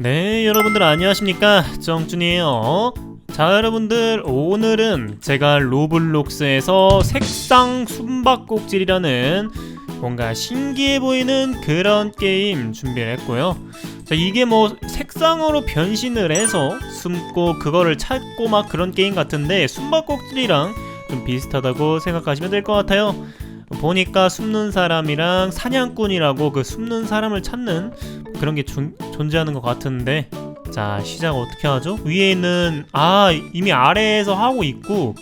네, 여러분들 안녕하십니까? 정준이에요. 자, 여러분들 오늘은 제가 로블록스에서 색상 숨바꼭질이라는 뭔가 신기해 보이는 그런 게임 준비를 했고요. 자, 이게 뭐 색상으로 변신을 해서 숨고 그거를 찾고 막 그런 게임 같은데 숨바꼭질이랑 좀 비슷하다고 생각하시면 될 것 같아요. 보니까 숨는 사람이랑 사냥꾼이라고 그 숨는 사람을 찾는 그런 게 존, 존재하는 것 같은데 자 시작 어떻게 하죠? 위에 있는 아 이미 아래에서 하고 있고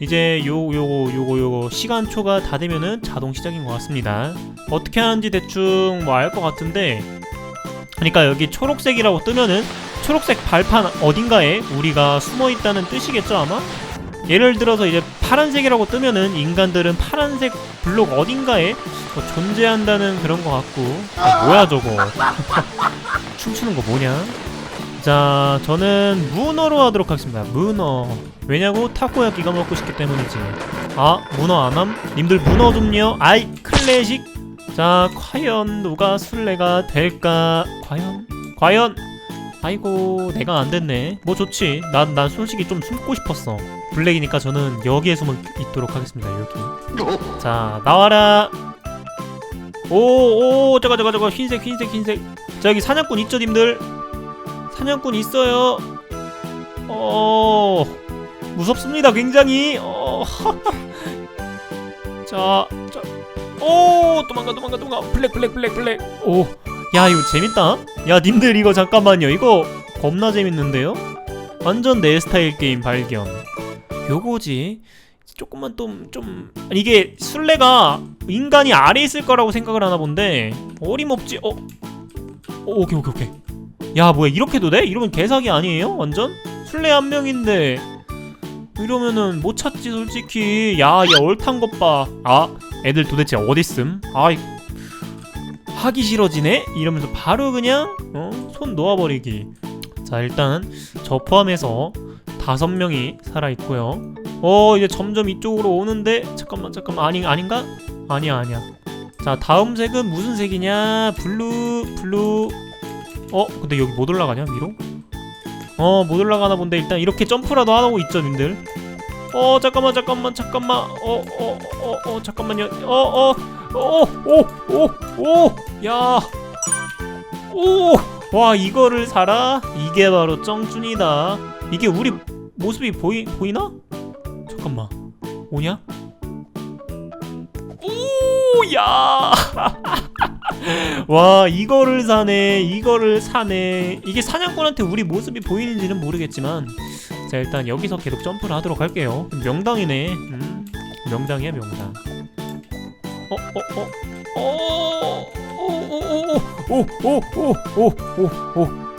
이제 요 요거 요거 요거 시간초가 다 되면은 자동 시작인 것 같습니다 어떻게 하는지 대충 뭐 알 것 같은데 그러니까 여기 초록색이라고 뜨면은 초록색 발판 어딘가에 우리가 숨어 있다는 뜻이겠죠 아마? 예를 들어서 이제 파란색이라고 뜨면은 인간들은 파란색 블록 어딘가에 뭐 존재한다는 그런 것 같고. 아, 뭐야 저거. 춤추는 거 뭐냐? 자 저는 문어로 하도록 하겠습니다. 문어. 왜냐고 타코야끼가 먹고 싶기 때문이지. 아 문어 안함? 님들 문어 좀요. 아이 클래식. 자 과연 누가 술래가 될까? 과연? 과연 아이고 내가 안 됐네. 뭐 좋지? 난, 난 솔직히 좀 숨고 싶었어. 블랙이니까 저는 여기에 숨어 있도록 하겠습니다 여기. 자 나와라. 오오 잠깐 잠깐 잠깐. 흰색 흰색 흰색. 자 여기 사냥꾼 있죠 님들? 사냥꾼 있어요. 어 무섭습니다 굉장히. 어 자, 자, 오 도망가 도망가 도망가. 블랙 블랙 블랙 블랙. 오 야 이거 재밌다 야 님들 이거 잠깐만요 이거 겁나 재밌는데요 완전 내 스타일 게임 발견 요거지 조금만 좀, 좀 이게 술래가 인간이 아래 있을 거라고 생각을 하나 본데 어림없지 어? 어 오케이 오케이 오케이 야 뭐야 이렇게도 돼? 이러면 개사기 아니에요? 완전? 술래 한 명인데 이러면은 못 찾지 솔직히 야야 얼탄 것봐아 애들 도대체 어딨음? 아이 하기 싫어지네? 이러면서 바로 그냥 어? 손 놓아버리기. 자 일단 저 포함해서 다섯 명이 살아있고요. 어 이제 점점 이쪽으로 오는데 잠깐만 잠깐만. 아니 아닌가? 아니야 아니야. 자 다음 색은 무슨 색이냐? 블루 블루. 어 근데 여기 못 올라가냐 위로? 어 못 올라가나 본데 일단 이렇게 점프라도 하고 있죠 님들. 어 잠깐만 잠깐만 잠깐만. 어 어 어어 잠깐만요. 어, 어 어 오 오 오 야. 오 와 이거를 사라? 이게 바로 쩡준이다. 이게 우리 모습이 보이 보이나? 잠깐만. 오냐? 오 야. 와 이거를 사네 이거를 사네. 이게 사냥꾼한테 우리 모습이 보이는지는 모르겠지만 자 일단 여기서 계속 점프를 하도록 할게요. 명당이네. 음, 명당이야 명당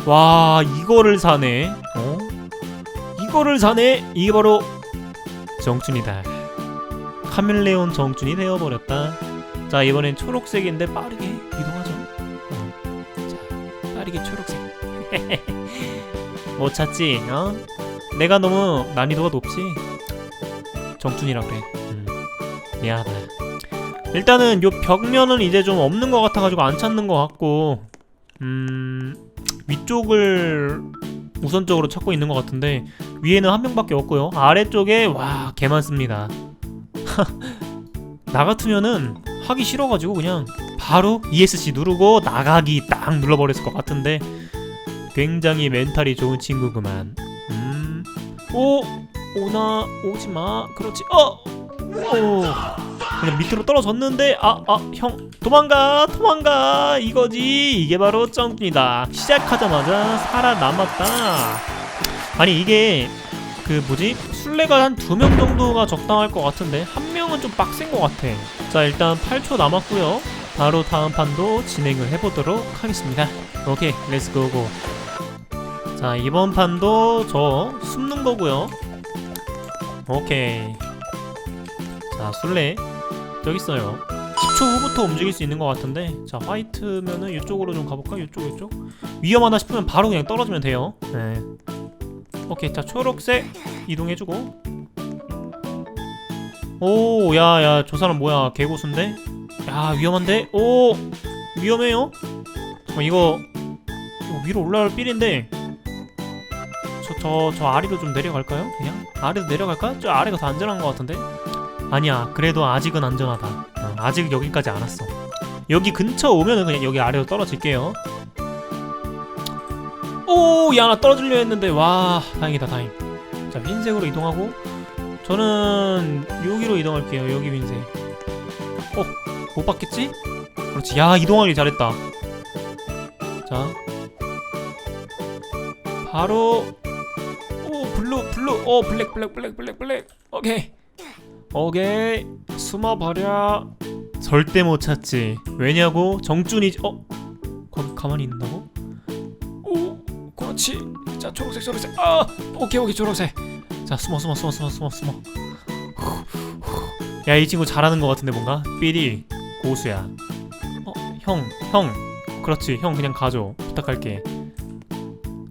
와 이거를 사네 어? 이거를 사네 이게 바로 정춘이다 카멜레온 정춘이 되어버렸다 자 이번엔 초록색인데 빠르게 이동하죠 자 빠르게 초록색 못 찾지? 어? 내가 너무 난이도가 높지? 정준이라 그래 음. 미안하다 일단은 요 벽면은 이제 좀 없는 것 같아가지고 안 찾는 것 같고 음 위쪽을 우선적으로 찾고 있는 것 같은데 위에는 한 명밖에 없고요. 아래쪽에 와 개 많습니다. 나 같으면은 하기 싫어가지고 그냥 바로 ESC 누르고 나가기 딱 눌러버렸을 것 같은데 굉장히 멘탈이 좋은 친구구만. 음, 오 오나 오지마. 그렇지. 어 오. 그냥 밑으로 떨어졌는데 아 아 형 도망가 도망가. 이거지. 이게 바로 쩡준이다. 시작하자마자 살아남았다. 아니 이게 그 뭐지? 술래가 한 두 명 정도가 적당할 것 같은데 한 명은 좀 빡센 것 같아. 자 일단 8초 남았고요. 바로 다음 판도 진행을 해보도록 하겠습니다. 오케이 렛츠고고 자 이번 판도 저 숨는 거고요. 오케이 자 술래 저기 있어요 10초 후부터 움직일 수 있는 것 같은데 자 화이트면은 이쪽으로 좀 가볼까? 이쪽 이쪽 위험하다 싶으면 바로 그냥 떨어지면 돼요 네. 오케이 자 초록색 이동해주고 오 야야 저 사람 뭐야 개고수인데? 야 위험한데? 오 위험해요? 잠깐 이거 어, 위로 올라올 삘인데 저저 저 아래로 좀 내려갈까요? 그냥 아래로 내려갈까? 저 아래가 더 안전한 것 같은데 아니야 그래도 아직은 안전하다. 어, 아직 여기까지 안 왔어. 여기 근처 오면은 그냥 여기 아래로 떨어질게요. 오야 나 떨어지려 했는데 와 다행이다 다행. 자 흰색으로 이동하고 저는 여기로 이동할게요 여기 흰색. 어 못 봤겠지? 그렇지. 야 이동하기 잘했다. 자. 바로 오 블루 블루 오 블랙 블랙 블랙 블랙 블랙. 오케이 오케이. 숨어버려. 절대 못 찾지. 왜냐고? 정준이 어? 거기 가만히 있는다고? 오 그렇지. 자 초록색 초록색. 아 오케이 오케이 초록색. 자 숨어 숨어 숨어 숨어 숨어 숨어. 야 이 친구 잘하는 것 같은데 뭔가? 삐리 고수야. 어형형. 그렇지 형 그냥 가줘. 부탁할게.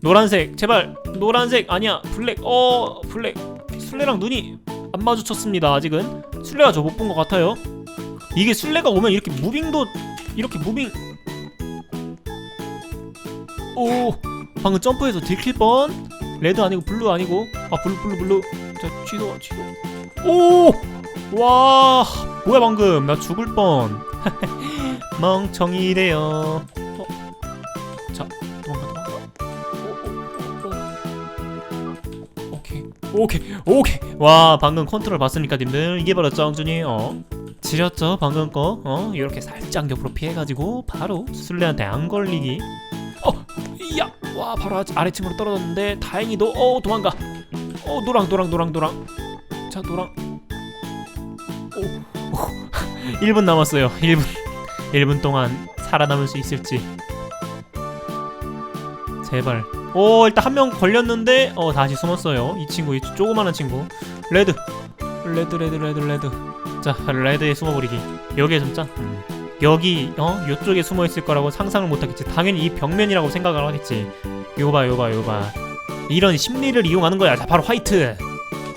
노란색 제발. 노란색 아니야. 블랙. 어 블랙. 술래랑 눈이 안 마주쳤습니다 아직은. 술래가 저 못 본 것 같아요. 이게 술래가 오면 이렇게 무빙도 이렇게 무빙. 오 방금 점프해서 들킬 뻔. 레드 아니고 블루 아니고. 아 블루 블루 블루. 자 취소 취소 오와 뭐야 방금. 나 죽을 뻔. 멍청이래요. 어? 자 오. 오케이 오케이. 와 방금 컨트롤 봤습니까 님들 이게 바로 정준이? 어? 지렸죠 방금 거 어? 이렇게 살짝 옆으로 피해가지고 바로 술래한테 안 걸리기. 어야와 바로 아- 아래층으로 떨어졌는데 다행히도 어 도망가. 어 노랑 노랑 노랑 노랑. 자 노랑. 오, 오 1분 남았어요 1분. 1분 동안 살아남을 수 있을지. 제발 오 일단 한 명 걸렸는데 어 다시 숨었어요. 이 친구 이 조그마한 친구. 레드. 레드 레드 레드 레드. 자 레드에 숨어버리기. 여기에 숨자 음. 여기 어 요쪽에 숨어 있을 거라고 상상을 못하겠지. 당연히 이 벽면이라고 생각을 하겠지. 요거 봐 요거 봐 요거 봐 이런 심리를 이용하는 거야. 자 바로 화이트.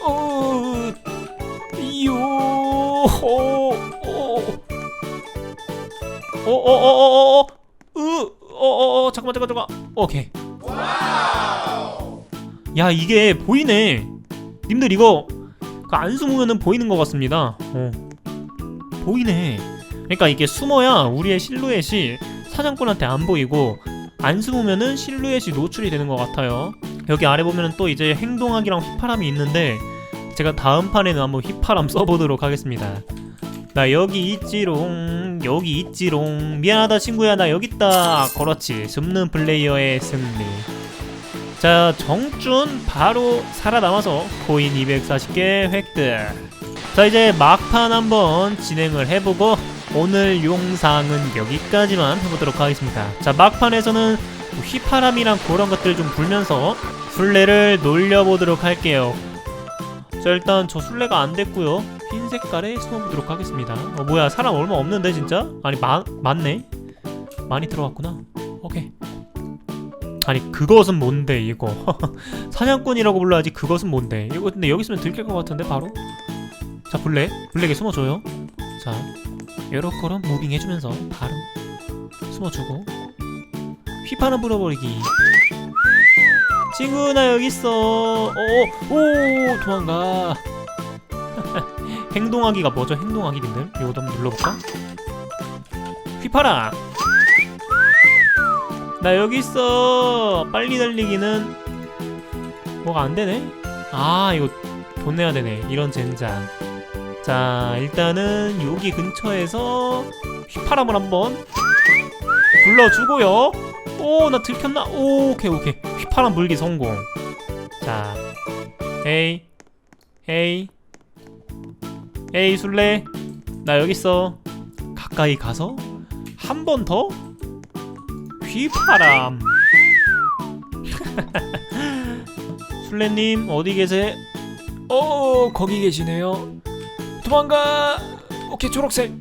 어 요, 어, 어, 어, 어, 어, 어, 어, 으, 어, 어, 어. 오케이. 야, 이게 보이네. 님들 이거 그안 숨으면은 보이는 것 같습니다. 어. 보이네. 그러니까 이게 숨어야 우리의 실루엣이 사냥꾼한테 안 보이고 안 숨으면은 실루엣이 노출이 되는 것 같아요. 여기 아래 보면은 또 이제 행동하기랑 휘파람이 있는데 제가 다음 판에는 한번 휘파람 써보도록 하겠습니다. 나 여기 있지롱 여기 있지롱. 미안하다 친구야 나 여기 있다. 그렇지 숨는 플레이어의 승리. 자 정준 바로 살아남아서 코인 240개 획득. 자 이제 막판 한번 진행을 해보고 오늘 용상은 여기까지만 해보도록 하겠습니다. 자 막판에서는 휘파람이랑 그런 것들 좀 불면서 술래를 놀려보도록 할게요. 자 일단 저 술래가 안 됐고요 흰 색깔에 숨어보도록 하겠습니다. 어 뭐야 사람 얼마 없는데 진짜? 아니 마, 많네? 많이 들어왔구나. 오케이. 아니 그것은 뭔데 이거? 사냥꾼이라고 불러야지 그것은 뭔데? 이거 근데 여기 있으면 들킬 것 같은데 바로? 자 블랙. 블랙에 숨어줘요. 자 요렇게럼 무빙 해주면서 바로 숨어주고. 휘파람 불어버리기. 친구 나 여기 있어. 어오 오, 도망가 행동하기가 뭐죠? 행동하기 님들? 이거 한번 눌러볼까? 휘파람 나 여기 있어! 빨리 달리기는 뭐가 안 되네? 아 이거 돈 내야 되네. 이런 젠장. 자 일단은 여기 근처에서 휘파람을 한번 불러주고요. 오 나 들켰나? 오, 오케이 오케이. 휘파람 불기 성공. 자 에이 에이 에이 술래. 나 여기 있어. 가까이 가서 한 번 더 휘파람. 술래님 어디 계세요? 어 거기 계시네요. 도망가! 오케이 초록색.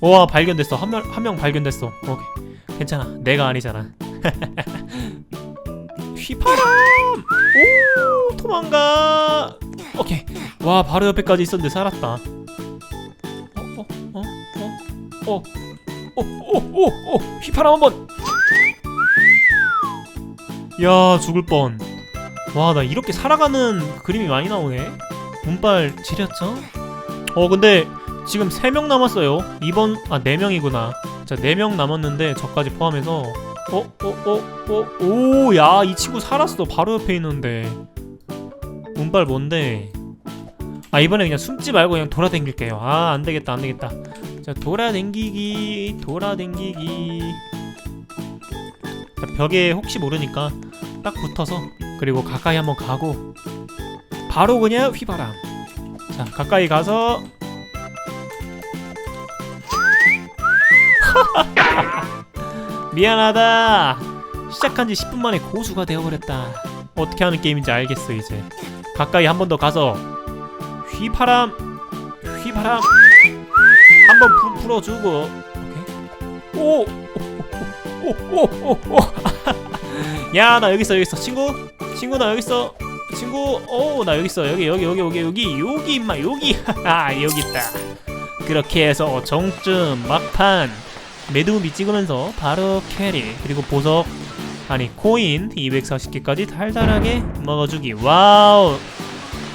와 발견됐어. 한 명 한 명 발견됐어. 오케이. 괜찮아. 내가 아니잖아. 휘파람! 오 도망가 오케이 와 바로 옆에까지 있었는데 살았다 어, 어, 어, 어, 어, 어, 어, 어, 휘파람 한번 야 죽을 뻔. 와 나 이렇게 살아가는 그림이 많이 나오네. 운빨 지렸죠? 어 근데 지금 3명 남았어요. 이번 아 4명이구나. 자 4명 남았는데 저까지 포함해서 어? 어? 어? 어? 오, 야, 이 친구 살았어. 바로 옆에 있는데. 운빨 뭔데? 아, 이번에 그냥 숨지 말고 그냥 돌아댕길게요. 아, 안 되겠다, 안 되겠다. 자, 돌아댕기기, 돌아댕기기. 자, 벽에 혹시 모르니까 딱 붙어서 그리고 가까이 한번 가고 바로 그냥 휘바람. 자, 가까이 가서 미안하다. 시작한 지 10분 만에 고수가 되어버렸다. 어떻게 하는 게임인지 알겠어 이제. 가까이 한 번 더 가서 휘바람, 휘바람 한 번 풀어주고. 오케이. 오, 오, 오, 오, 오. 야, 나 여기 있어, 여기 있어, 친구, 친구 나 여기 있어, 친구. 오, 나 여기 있어, 여기, 여기, 여기, 여기, 여기, 여기 임마, 여기. 아, 여기 있다. 그렇게 해서 정쯤 막판 매드무비 찍으면서 바로 캐리 그리고 보석 아니 코인 240개까지 달달하게 먹어주기. 와우!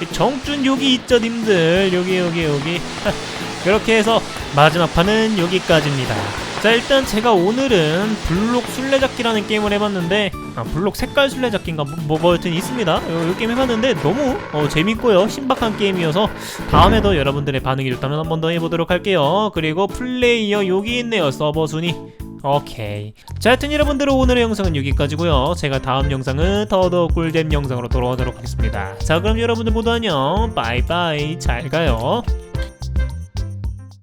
이 정준 여기 있죠 님들? 여기 여기 여기. 그렇게 해서 마지막 판은 여기까지입니다. 자 일단 제가 오늘은 블록 술래잡기라는 게임을 해봤는데 아 블록 색깔 술래잡기인가? 뭐, 뭐, 뭐 여튼 있습니다. 이, 이 게임 해봤는데 너무 어, 재밌고요. 신박한 게임이어서 다음에도 여러분들의 반응이 좋다면 한 번 더 해보도록 할게요. 그리고 플레이어 여기 있네요. 서버 순위 오케이. 자 하여튼 여러분들 오늘의 영상은 여기까지고요. 제가 다음 영상은 더더욱 꿀잼 영상으로 돌아오도록 하겠습니다. 자 그럼 여러분들 모두 안녕. 바이바이. 잘 가요